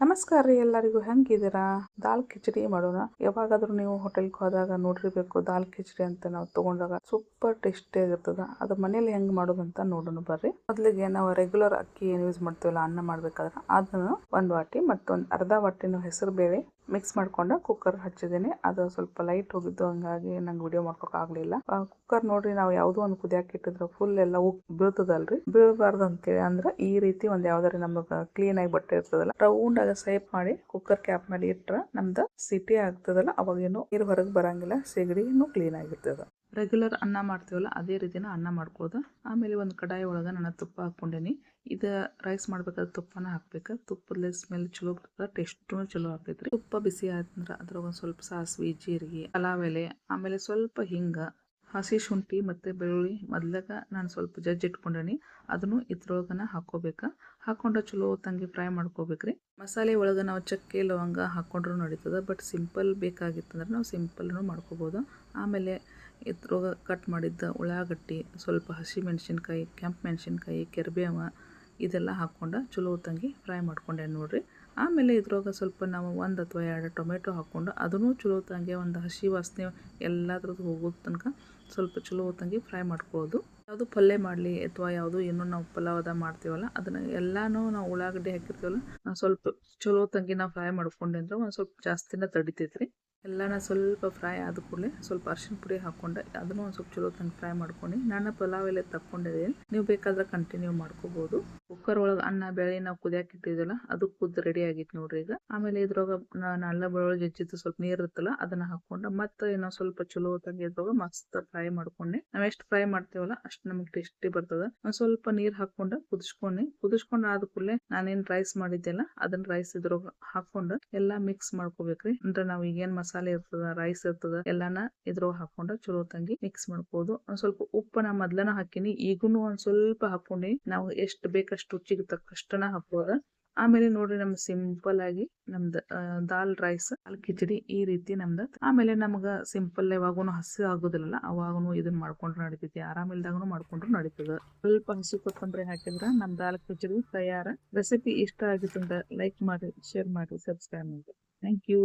ನಮಸ್ಕಾರ ರೀ ಎಲ್ಲರಿಗೂ. ಹೆಂಗಿದ್ದೀರಾ? ದಾಲ್ ಕಿಚಡಿ ಮಾಡೋಣ. ಯಾವಾಗಾದ್ರೂ ನೀವು ಹೋಟೆಲ್ಗೆ ಹೋದಾಗ ನೋಡಿರ್ಬೇಕು, ದಾಲ್ ಕಿಚಡಿ ಅಂತ ನಾವು ತಗೊಂಡಾಗ ಸೂಪರ್ ಟೇಸ್ಟಿ ಆಗಿರ್ತದ. ಅದು ಮನೇಲಿ ಹೆಂಗ್ ಮಾಡೋದು ಅಂತ ನೋಡೋಣ ಬರ್ರಿ. ಮೊದಲಿಗೆ ನಾವು ರೆಗ್ಯುಲರ್ ಅಕ್ಕಿ ಏನು ಯೂಸ್ ಮಾಡ್ತೀವಲ್ಲ, ಅನ್ನ ಮಾಡ್ಬೇಕಾದ್ರೆ ಅದನ್ನು ಒಂದು ವಾಟಿ ಮತ್ತೊಂದು ಅರ್ಧ ವಾಟಿನ ಹೆಸರು ಬೇಳೆ ಮಿಕ್ಸ್ ಮಾಡ್ಕೊಂಡು ಕುಕ್ಕರ್ ಹಚ್ಚಿದ್ದೀನಿ. ಅದು ಸ್ವಲ್ಪ ಲೈಟ್ ಹೋಗಿದ್ದು, ಹಂಗಾಗಿ ನಂಗೆ ವಿಡಿಯೋ ಮಾಡ್ಕೊಕ್ ಆಗಲಿಲ್ಲ. ಕುಕ್ಕರ್ ನೋಡ್ರಿ, ನಾವು ಯಾವುದೋ ಒಂದು ಕುದಿಯಾಕ ಇಟ್ಟಿದ್ರೆ ಫುಲ್ ಎಲ್ಲ ಬೀಳ್ತದಲ್ರಿ. ಬೀಳಬಾರ್ದು ಅಂತೇಳಿ ಅಂದ್ರೆ ಈ ರೀತಿ ಒಂದು ಯಾವ್ದಾರ ನಮಗೆ ಕ್ಲೀನ್ ಆಗಿ ಬಟ್ಟೆ ಇರ್ತದಲ್ಲ ರೌಂಡ್ ಆಗ ಸೇಪ್ ಮಾಡಿ ಕುಕ್ಕರ್ ಕ್ಯಾಪ್ ಮೇಲೆ ಇಟ್ರೆ ನಮ್ದು ಸಿಟಿ ಆಗ್ತದಲ್ಲ ಅವಾಗೇನು ನೀರು ಹೊರಗೆ ಬರಂಗಿಲ್ಲ ಸಿಗಡಿನೂ ಕ್ಲೀನ್ ಆಗಿರ್ತದ. ರೆಗ್ಯುಲರ್ ಅನ್ನ ಮಾಡ್ತೀವಲ್ಲ, ಅದೇ ರೀತಿನ ಅನ್ನ ಮಾಡ್ಕೋದು ಆಮೇಲೆ ಒಂದು ಕಡಾಯಿ ಒಳಗೆ ನಾನು ತುಪ್ಪ ಹಾಕ್ಕೊಂಡೇನಿ. ಇದು ರೈಸ್ ಮಾಡ್ಬೇಕಾದ್ರೆ ತುಪ್ಪನ ಹಾಕ್ಬೇಕು. ತುಪ್ಪದ ಸ್ಮೆಲ್ ಚಲೋ ಬರ್ತದೆ ಟೇಸ್ಟು ಚಲೋ ಆಗ್ತೈತ್ರಿ. ತುಪ್ಪ ಬಿಸಿ ಆದ್ರೆ ಅದ್ರಾಗ ಒಂದು ಸ್ವಲ್ಪ ಸಾಸಿವೆ, ಜೀರಿಗೆ ಪಲಾವ್ ಎಲೆ ಆಮೇಲೆ ಸ್ವಲ್ಪ ಹಿಂಗ ಹಸಿ ಶುಂಠಿ ಮತ್ತು ಬೆಳ್ಳುಳ್ಳಿ ಮೊದ್ಲಾಗ ನಾನು ಸ್ವಲ್ಪ ಜಜ್ಜಿ ಇಟ್ಕೊಂಡೇನಿ. ಅದನ್ನು ಇದ್ರೊಳಗನ ಹಾಕೋಬೇಕು. ಹಾಕೊಂಡು ಚಲೋ ತಂಗಿ ಫ್ರೈ ಮಾಡ್ಕೋಬೇಕ್ರಿ. ಮಸಾಲೆ ಒಳಗೆ ನಾವು ಚಕ್ಕೆ, ಲವಂಗ ಹಾಕ್ಕೊಂಡ್ರೂ ನಡೀತದೆ, ಬಟ್ ಸಿಂಪಲ್ ಬೇಕಾಗಿತ್ತಂದ್ರೆ ನಾವು ಸಿಂಪಲ್ನು ಮಾಡ್ಕೋಬೋದು. ಆಮೇಲೆ ಇದ್ರೊಳಗೆ ಕಟ್ ಮಾಡಿದ್ದ ಉಳ್ಳಾಗಡ್ಡಿ, ಸ್ವಲ್ಪ ಹಸಿ ಮೆಣಸಿನ್ಕಾಯಿ, ಕೆಂಪು ಮೆಣಸಿನ್ಕಾಯಿ, ಕೆರ್ಬೇವ ಇದೆಲ್ಲ ಹಾಕ್ಕೊಂಡು ಚಲೋ ತಂಗಿ ಫ್ರೈ ಮಾಡ್ಕೊಂಡೆ ನೋಡ್ರಿ. ಆಮೇಲೆ ಇದ್ರೊಳಗೆ ಸ್ವಲ್ಪ ನಾವು ಒಂದು ಅಥವಾ ಎರಡು ಟೊಮೆಟೊ ಹಾಕ್ಕೊಂಡು ಅದನ್ನು ಚಲೋ ಹೊತ್ತಂಗೆ ಒಂದು ಹಸಿ ವಾಸನೆ ಎಲ್ಲದ್ರದ್ದು ಹೋಗೋ ತನಕ ಸ್ವಲ್ಪ ಚಲೋ ತಂಗಿ ಫ್ರೈ ಮಾಡ್ಕೊಳ್ಳೋದು ಯಾವುದು ಪಲ್ಯ ಮಾಡಲಿ ಅಥವಾ ಯಾವುದು ಏನೋ ನಾವು ಪಲಾವದ ಮಾಡ್ತೀವಲ್ಲ ಅದನ್ನು ಎಲ್ಲಾನು ನಾವು ಉಳ್ಳಾಗಡ್ಡಿ ಹಾಕಿರ್ತೀವಲ್ಲ ಸ್ವಲ್ಪ ಚಲೋ ತಂಗಿ ನಾವು ಫ್ರೈ ಮಾಡ್ಕೊಂಡೆ ಅಂದ್ರೆ ಒಂದು ಸ್ವಲ್ಪ ಜಾಸ್ತಿನ ತಡಿತೈತ್ರಿ. ಎಲ್ಲಾನ ಸ್ವಲ್ಪ ಫ್ರೈ ಆದ ಕೂಡಲೇ ಸ್ವಲ್ಪ ಅರ್ಶಿನ ಪುಡಿ ಹಾಕ್ಕೊಂಡೆ ಅದನ್ನು ಒಂದು ಸ್ವಲ್ಪ ಚಲೋ ತಂದು ಫ್ರೈ ಮಾಡ್ಕೊಂಡು. ನಾನು ಪಲಾವ್ ಎಲ್ಲ ತಕ್ಕೊಂಡಿದ್ದೀನಿ. ನೀವು ಬೇಕಾದ್ರೆ ಕಂಟಿನ್ಯೂ ಮಾಡ್ಕೋಬಹುದು ಕುಕ್ಕರ್ ಒಳಗೆ ಅನ್ನ ಬೇಳೆ ನಾವು ಕುದಿಯಕ್ಕೆ ಅದು ಕುದ್ದು ರೆಡಿ ಆಗಿತ್ತು ನೋಡ್ರಿ ಈಗ. ಆಮೇಲೆ ಇದ್ರೊಳಗೆ ಅಲ್ಲ ಬೆಳ್ಳುಳ್ಳಿ, ಜಜ್ಜಿದ್ದು ಸ್ವಲ್ಪ ನೀರು ಇರುತ್ತಲ್ಲ, ಅದನ್ನ ಹಾಕೊಂಡು. ಮತ್ತೆ ಇನ್ನೊಂದು ಸ್ವಲ್ಪ ಚಲೋ ತಂಗಿ ಇದ್ರೊಳಗೆ ಮಸ್ತ್ ಫ್ರೈ ಮಾಡ್ಕೊಂಡೆ. ನಾವ್ ಎಷ್ಟು ಫ್ರೈ ಮಾಡ್ತೇವಲ್ಲ, ಅಷ್ಟು ನಮಗೆ ಟೇಸ್ಟಿ ಬರ್ತದ. ಒಂದು ಸ್ವಲ್ಪ ನೀರು ಹಾಕೊಂಡು, ಕುದಿಸ್ಕೊಂಡೆ. ಕುದಿಸ್ಕೊಂಡು ಆದ ಕೂಡಲೇ ನಾನೇನು ರೈಸ್ ಮಾಡಿದ್ದೆಲ್ಲ ಅದನ್ನ ರೈಸ್ ಇದ್ರೊಳಗೆ ಹಾಕೊಂಡು. ಎಲ್ಲ ಮಿಕ್ಸ್ ಮಾಡ್ಕೋಬೇಕ್ರಿ. ಅಂದ್ರೆ ನಾವ್ ಈಗೇನ್ ಮಸಾಲೆ ಇರ್ತದ ರೈಸ್ ಇರ್ತದ, ಎಲ್ಲಾನ ಇದ್ರೊಳಗ ಹಾಕೊಂಡ ಚಲೋ ತಂಗಿ ಮಿಕ್ಸ್ ಮಾಡ್ಕೋದು ಒಂದ್ ಸ್ವಲ್ಪ ಉಪ್ಪ ನಾ ಮೊದ್ಲನ ಹಾಕಿನಿ, ಈಗೂನು ಒಂದ್ ಸ್ವಲ್ಪ ಹಾಕೊಂಡಿ, ನಾವು ಎಷ್ಟ್ ಬೇಕಷ್ಟು ರುಚಿಗೆ ತಕ್ಕಷ್ಟನ ಹಾಕೋದ ಆಮೇಲೆ ನೋಡ್ರಿ ನಮ್ ಸಿಂಪಲ್ ಆಗಿ ನಮ್ದು ದಾಲ್ ರೈಸ್ ದಾಲ್, ಕಿಚಡಿ ಈ ರೀತಿ ನಮ್ದು ಆಮೇಲೆ ನಮ್ಗ ಸಿಂಪಲ್ ಯಾವಾಗೂ ಹಸಿ ಆಗೋದಿಲ್ಲ ಅವಾಗನು ಇದನ್ನ ಮಾಡ್ಕೊಂಡ್ರೆ ನಡಿತೈತಿ ಆರಾಮಿಲ್ದಾಗನು ಮಾಡ್ಕೊಂಡ್ರು ನಡೀತದ. ಸ್ವಲ್ಪ ಹಸಿ ಕೊತ್ತಂಬರಿ ಹಾಕಿದ್ರ ನಮ್ ದಾಲ್, ಕಿಚಡಿ ತಯಾರ. ರೆಸಿಪಿ ಇಷ್ಟ ಆಗಿತ್ತು ಲೈಕ್ ಮಾಡಿ ಶೇರ್ ಮಾಡಿ ಸಬ್ಸ್ಕ್ರೈಬ್ ಮಾಡಿ. Thank you